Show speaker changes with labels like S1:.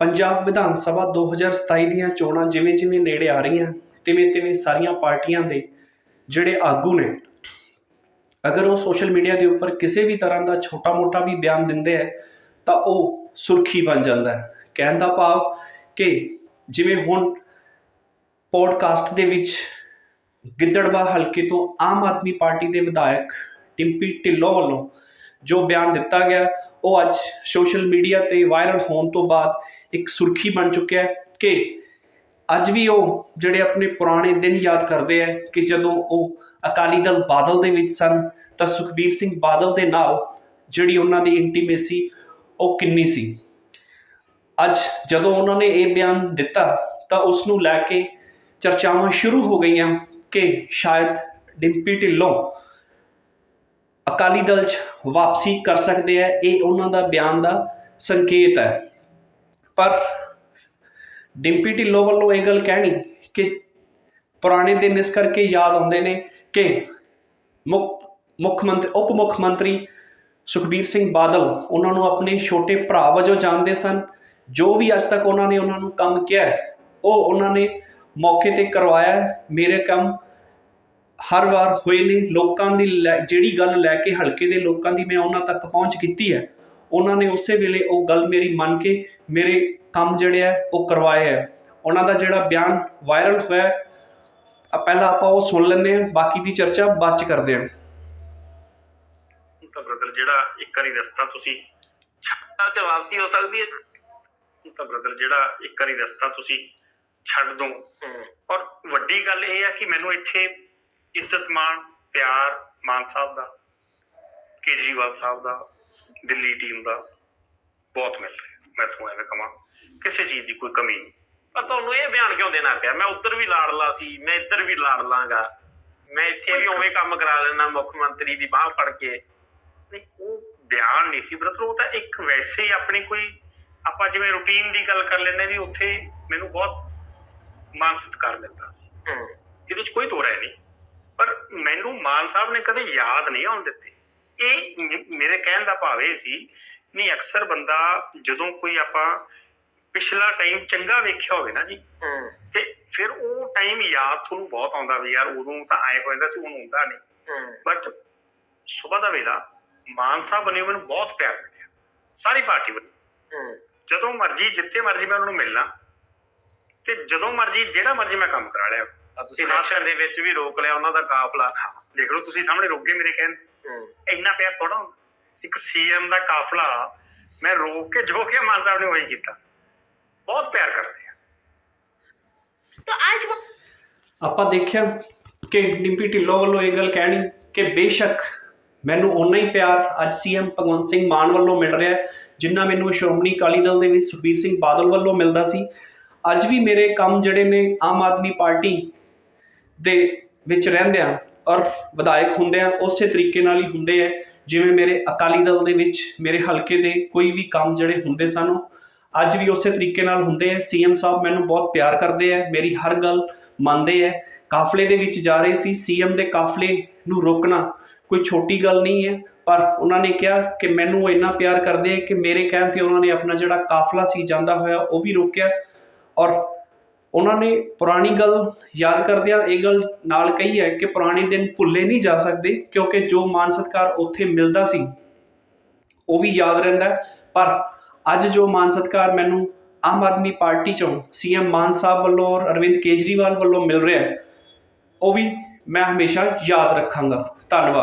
S1: ਪੰਜਾਬ ਵਿਧਾਨ ਸਭਾ 2027 ਦੀਆਂ ਚੋਣਾਂ ਜਿਵੇਂ ਜਿਵੇਂ ਨੇੜੇ ਆ ਰਹੀਆਂ, ਤਿਵੇਂ ਤਿਵੇਂ ਸਾਰੀਆਂ ਪਾਰਟੀਆਂ ਦੇ ਜਿਹੜੇ ਆਗੂ ਨੇ, ਅਗਰ ਉਹ ਸੋਸ਼ਲ ਮੀਡੀਆ ਦੇ ਉੱਪਰ ਕਿਸੇ ਵੀ ਤਰ੍ਹਾਂ ਦਾ ਛੋਟਾ-ਮੋਟਾ ਵੀ ਬਿਆਨ ਦਿੰਦੇ ਹੈ ਤਾਂ ਉਹ ਸੁਰਖੀ ਬਣ ਜਾਂਦਾ ਹੈ। ਕਹਿਣ ਦਾ ਭਾਵ ਕਿ ਜਿਵੇਂ ਹੁਣ ਪੋਡਕਾਸਟ ਦੇ ਵਿੱਚ ਗਿੱਦੜਵਾ ਹਲਕੇ ਤੋਂ ਆਮ ਆਦਮੀ ਪਾਰਟੀ ਦੇ ਵਿਧਾਇਕ ਟਿੰਪੀ ਢਿੱਲੋਂ ਵੱਲੋਂ ਜੋ ਬਿਆਨ ਦਿੱਤਾ ਗਿਆ, ਉਹ ਅੱਜ ਸੋਸ਼ਲ ਮੀਡੀਆ ਤੇ ਵਾਇਰਲ ਹੋਣ ਤੋਂ ਬਾਅਦ ਇੱਕ ਸੁਰਖੀ ਬਣ ਚੁੱਕਿਆ ਹੈ ਕਿ ਅੱਜ ਵੀ ਉਹ ਜਿਹੜੇ ਆਪਣੇ ਪੁਰਾਣੇ ਦਿਨ ਯਾਦ ਕਰਦੇ ਆ ਕਿ ਜਦੋਂ ਉਹ ਅਕਾਲੀ ਦਲ ਬਾਦਲ ਦੇ ਵਿੱਚ ਸਨ, ਤਾਂ ਸੁਖਬੀਰ ਸਿੰਘ ਬਾਦਲ ਦੇ ਨਾਲ ਜਿਹੜੀ ਉਹਨਾਂ ਦੀ ਇੰਟੀਮੇਸੀ ਉਹ ਕਿੰਨੀ ਸੀ? ਅੱਜ ਜਦੋਂ ਉਹਨਾਂ ਨੇ ਇਹ ਬਿਆਨ ਦਿੱਤਾ, ਤਾਂ ਉਸ ਨੂੰ ਲੈ ਕੇ ਚਰਚਾਵਾਂ ਸ਼ੁਰੂ ਹੋ ਗਈਆਂ ਕਿ ਸ਼ਾਇਦ ਡਿੰਪੀ ਢਿੱਲੋਂ ਅਕਾਲੀ ਦਲ 'ਚ ਵਾਪਸੀ ਕਰ ਸਕਦੇ ਆ, ਇਹ ਉਹਨਾਂ ਦਾ ਬਿਆਨ ਦਾ ਸੰਕੇਤ ਹੈ। ਪਰ ਡਿੰਪੀ ਢਿੱਲੋਂ ਵੱਲੋਂ ਇਹ ਗੱਲ ਕਹਿਣੀ ਕਿ ਪੁਰਾਣੇ ਦਿਨ ਇਸ ਕਰਕੇ ਯਾਦ ਆਉਂਦੇ ਨੇ ਕਿ ਮੁੱਖ ਮੁੱਖ ਮੰਤਰੀ, ਉਪ ਮੁੱਖ ਮੰਤਰੀ ਸੁਖਬੀਰ ਸਿੰਘ ਬਾਦਲ ਉਹਨਾਂ ਨੂੰ ਆਪਣੇ ਛੋਟੇ ਭਰਾ ਵਜੋਂ ਜਾਣਦੇ ਸਨ। ਜੋ ਵੀ ਅੱਜ ਤੱਕ ਉਹਨਾਂ ਨੇ ਉਹਨਾਂ ਨੂੰ ਕੰਮ ਕਿਹਾ ਉਹ ਉਹਨਾਂ ਨੇ ਮੌਕੇ ਤੇ ਕਰਵਾਇਆ ਮੇਰੇ ਕੰਮ ਹਰ ਵਾਰ ਹੋਏ ਨੇ। ਲੋਕਾਂ ਦੀ ਲੈ- ਜਿਹੜੀ ਗੱਲ ਲੈ ਕੇ ਹਲਕੇ ਦੇ ਲੋਕਾਂ ਦੀ ਮੈਂ ਉਹਨਾਂ ਤੱਕ ਪਹੁੰਚ ਕੀਤੀ ਹੈ। ਉਹਨਾਂ ਨੇ ਉਸੇ ਵੇਲੇ ਉਹ ਗੱਲ ਮੇਰੀ ਮੰਨ ਕੇ ਮੇਰੇ ਕੰਮ ਜਿਹੜੇ ਆ ਉਹ ਕਰਵਾਏ ਹੈ ਉਹਨਾਂ ਦਾ ਜਿਹੜਾ ਬਿਆਨ ਵਾਇਰਲ ਹੋਇਆ ਹੈ, ਆ ਪਹਿਲਾਂ ਆਪਾਂ ਉਹ ਸੁਣ ਲੈਂਦੇ ਹਾਂ ਬਾਕੀ ਦੀ ਚਰਚਾ ਬਾਅਦ ਚ ਕਰਦੇ ਹਾਂ।
S2: ਤਾਂ ਬ੍ਰਦਰ ਜਿਹੜਾ ਇੱਕ ਵਾਰੀ ਰਸਤਾ ਤੁਸੀਂ
S3: ਸਾਲ ਚ ਵਾਪਸੀ ਹੋ ਸਕਦੀ ਹੈ।
S2: ਤਾਂ ਬ੍ਰਦਰ ਜਿਹੜਾ ਇੱਕ ਵਾਰੀ ਰਸਤਾ ਤੁਸੀਂ ਛੱਡ ਦੋ। ਔਰ ਵੱਡੀ ਗੱਲ ਇਹ ਹੈ ਕਿ ਮੈਨੂੰ ਇੱਥੇ ਇੱਜ਼ਤ ਮਾਣ ਪਿਆਰ ਮਾਨ ਸਾਹਿਬ ਦਾ ਕੇਜਰੀਵਾਲ ਸਾਹਿਬ ਦਾ ਦਿੱਲੀ ਟੀਮ ਦਾ ਬਹੁਤ ਮਿਲ ਰਿਹਾ ਮੈਂ ਤੁਹਾਨੂੰ ਐਵੇਂ ਕਹਾਂ ਕਿਸੇ ਚੀਜ਼ ਦੀ ਕੋਈ ਕਮੀ ਨਹੀਂ।
S3: ਪਰ ਤੁਹਾਨੂੰ ਇਹ ਬਿਆਨ ਕਿਉਂ ਦੇਣਾ ਪਿਆ? ਮੈਂ ਉੱਧਰ ਵੀ ਲਾੜਲਾ ਸੀ ਮੈਂ ਇੱਧਰ ਵੀ ਲਾੜ ਲਾਂਗਾ। ਮੈਂ ਇੱਥੇ ਵੀ ਉਵੇਂ ਕੰਮ ਕਰਾ ਲੈਣਾ ਮੁੱਖ ਮੰਤਰੀ ਦੀ ਬਾਹ ਫੜ ਕੇ।
S2: ਨਹੀਂ ਉਹ ਬਿਆਨ ਨਹੀਂ ਸੀ ਬ੍ਰਦਰ ਉਹ ਤਾਂ ਇੱਕ ਵੈਸੇ ਹੀ ਆਪਣੀ ਕੋਈ ਆਪਾਂ ਜਿਵੇਂ ਰੂਟੀਨ ਦੀ ਗੱਲ ਕਰ ਲੈਂਦੇ ਵੀ ਉੱਥੇ ਮੈਨੂੰ ਬਹੁਤ ਮਾਨ ਸਤਿਕਾਰ ਮਿਲਦਾ ਸੀ। ਇਹਦੇ 'ਚ ਕੋਈ ਦੋ ਰਾਏ ਨਹੀਂ। ਪਰ ਮੈਨੂੰ ਮਾਨ ਸਾਹਿਬ ਨੇ ਕਦੇ ਯਾਦ ਨਹੀਂ ਆਉਣ ਦਿੱਤੇ। ਇਹ ਮੇਰੇ ਕਹਿਣ ਦਾ ਭਾਵ ਇਹ ਸੀ ਨਹੀਂ ਅਕਸਰ ਬੰਦਾ ਜਦੋਂ ਕੋਈ ਆਪਾਂ ਪਿਛਲਾ ਟਾਈਮ ਚੰਗਾ ਵੇਖਿਆ ਹੋਵੇ ਨਾ ਜੀ ਤੇ ਫਿਰ ਉਹ ਟਾਈਮ ਯਾਦ ਤੁਹਾਨੂੰ ਬਹੁਤ ਆਉਂਦਾ ਵੀ ਯਾਰ ਉਦੋਂ ਤਾਂ ਆਏ ਹੋ ਜਾਂਦਾ ਸੀ ਹੁਣ ਹੁੰਦਾ ਨਹੀਂ। ਬਟ ਸਵੇਰ ਦਾ ਵੇਲਾ ਮਾਨ ਸਾਹਿਬ ਬਣੇ ਮੈਨੂੰ ਬਹੁਤ ਪਿਆਰ ਮਿਲਿਆ। ਸਾਰੀ ਪਾਰਟੀ ਵੱਲੋਂ ਜਦੋਂ ਮਰਜ਼ੀ ਜਿੱਥੇ ਮਰਜ਼ੀ ਮੈਂ ਉਹਨਾਂ ਨੂੰ ਮਿਲਣਾ ਤੇ ਜਦੋਂ ਮਰਜ਼ੀ ਜਿਹੜਾ ਮਰਜ਼ੀ ਮੈਂ ਕੰਮ ਕਰਾ ਲਿਆ।
S3: ਤੁਸੀਂ ਇਲੈਕਸ਼ਨ ਦੇ ਵਿੱਚ ਵੀ ਰੋਕ ਲਿਆ ਉਹਨਾਂ ਦਾ ਕਾਫਲਾ।
S2: ਦੇਖ ਲਓ ਤੁਸੀਂ ਸਾਹਮਣੇ ਰੁਕ ਗਏ ਮੇਰੇ ਕਹਿਣ। ਇੰਨਾ ਪਿਆਰ ਥੋੜਾ ਇੱਕ ਸੀਐਮ ਦਾ ਕਾਫਲਾ ਮੈਂ ਰੋਕ ਕੇ ਜੋ ਕੇ ਮਾਨ ਸਾਹਿਬ ਨੇ ਉਹੀ ਕੀਤਾ। ਬਹੁਤ ਪਿਆਰ ਕਰਦੇ ਆ।
S4: ਤਾਂ ਅੱਜ
S1: ਆਪਾਂ ਦੇਖਿਆ ਕਿ ਡਿੰਪੀ ਢਿੱਲੋਂ ਵੱਲੋਂ ਇਹ ਗੱਲ ਕਹਿਣੀ ਕਿ ਬੇਸ਼ੱਕ ਮੈਨੂੰ ਉਨਾ ਹੀ ਪਿਆਰ ਅੱਜ ਸੀਐਮ ਭਗਵੰਤ ਸਿੰਘ ਮਾਨ ਵੱਲੋਂ ਮਿਲ ਰਿਹਾ ਜਿੰਨਾ ਮੈਨੂੰ ਸ਼੍ਰੋਮਣੀ ਅਕਾਲੀ ਦਲ ਦੇ ਵਿੱਚ ਸੁਖਬੀਰ ਸਿੰਘ ਬਾਦਲ ਵੱਲੋਂ ਮਿਲਦਾ ਸੀ। ਅੱਜ ਵੀ ਮੇਰੇ ਕੰਮ ਜਿਹੜੇ ਨੇ ਆਮ ਆਦਮੀ ਪਾਰਟੀ ਦੇ ਵਿੱਚ ਰਹਿੰਦਿਆਂ ਔਰ ਵਿਧਾਇਕ ਹੁੰਦੇ ਹੁੰਦਿਆਂ ਉਸੇ ਤਰੀਕੇ ਨਾਲ ਹੀ ਹੁੰਦੇ ਹੈ ਜਿਵੇਂ ਮੇਰੇ ਅਕਾਲੀ ਦਲ ਦੇ ਵਿੱਚ ਮੇਰੇ ਹਲਕੇ ਦੇ ਕੋਈ ਵੀ ਕੰਮ ਜਿਹੜੇ ਹੁੰਦੇ ਸਨ, ਉਹ ਅੱਜ ਵੀ ਉਸੇ ਤਰੀਕੇ ਨਾਲ ਹੁੰਦੇ ਹੈ ਸੀਐਮ ਸਾਹਿਬ ਮੈਨੂੰ ਬਹੁਤ ਪਿਆਰ ਕਰਦੇ ਹੈ ਮੇਰੀ ਹਰ ਗੱਲ ਮੰਨਦੇ ਹੈ ਕਾਫਲੇ ਦੇ ਵਿੱਚ ਜਾ ਰਹੇ ਸੀ, ਸੀਐਮ ਦੇ ਕਾਫਲੇ ਨੂੰ ਰੋਕਣਾ ਕੋਈ ਛੋਟੀ ਗੱਲ ਨਹੀਂ ਹੈ, ਪਰ ਉਹਨਾਂ ਨੇ ਕਿਹਾ ਕਿ ਮੈਨੂੰ ਉਹ ਇੰਨਾ ਪਿਆਰ ਕਰਦੇ ਹੈ ਕਿ ਮੇਰੇ ਕਹਿਣ ਤੇ ਉਹਨਾਂ ਨੇ ਆਪਣਾ ਜਿਹੜਾ ਕਾਫਲਾ ਸੀ, ਜਾਂਦਾ ਹੋਇਆ ਉਹ ਵੀ ਰੋਕਿਆ। ਔਰ ਉਹਨਾਂ ਨੇ ਪੁਰਾਣੀ ਗੱਲ ਯਾਦ ਕਰਦਿਆਂ ਇਹ ਗੱਲ ਨਾਲ ਕਹੀ ਹੈ ਕਿ ਪੁਰਾਣੇ ਦਿਨ ਭੁੱਲੇ ਨਹੀਂ ਜਾ ਸਕਦੇ ਕਿਉਂਕਿ ਜੋ ਮਾਨ ਸਤਿਕਾਰ ਉੱਥੇ ਮਿਲਦਾ ਸੀ, ਉਹ ਵੀ ਯਾਦ ਰਹਿੰਦਾ ਪਰ ਅੱਜ ਜੋ ਮਾਨ ਸਤਿਕਾਰ ਮੈਨੂੰ ਆਮ ਆਦਮੀ ਪਾਰਟੀ ਚੋਂ ਸੀਐਮ ਮਾਨ ਸਾਹਿਬ ਵੱਲੋਂ ਔਰ ਅਰਵਿੰਦ ਕੇਜਰੀਵਾਲ ਵੱਲੋਂ ਮਿਲ ਰਿਹਾ ਉਹ ਵੀ ਮੈਂ ਹਮੇਸ਼ਾ ਯਾਦ ਰੱਖਾਂਗਾ। ਧੰਨਵਾਦ।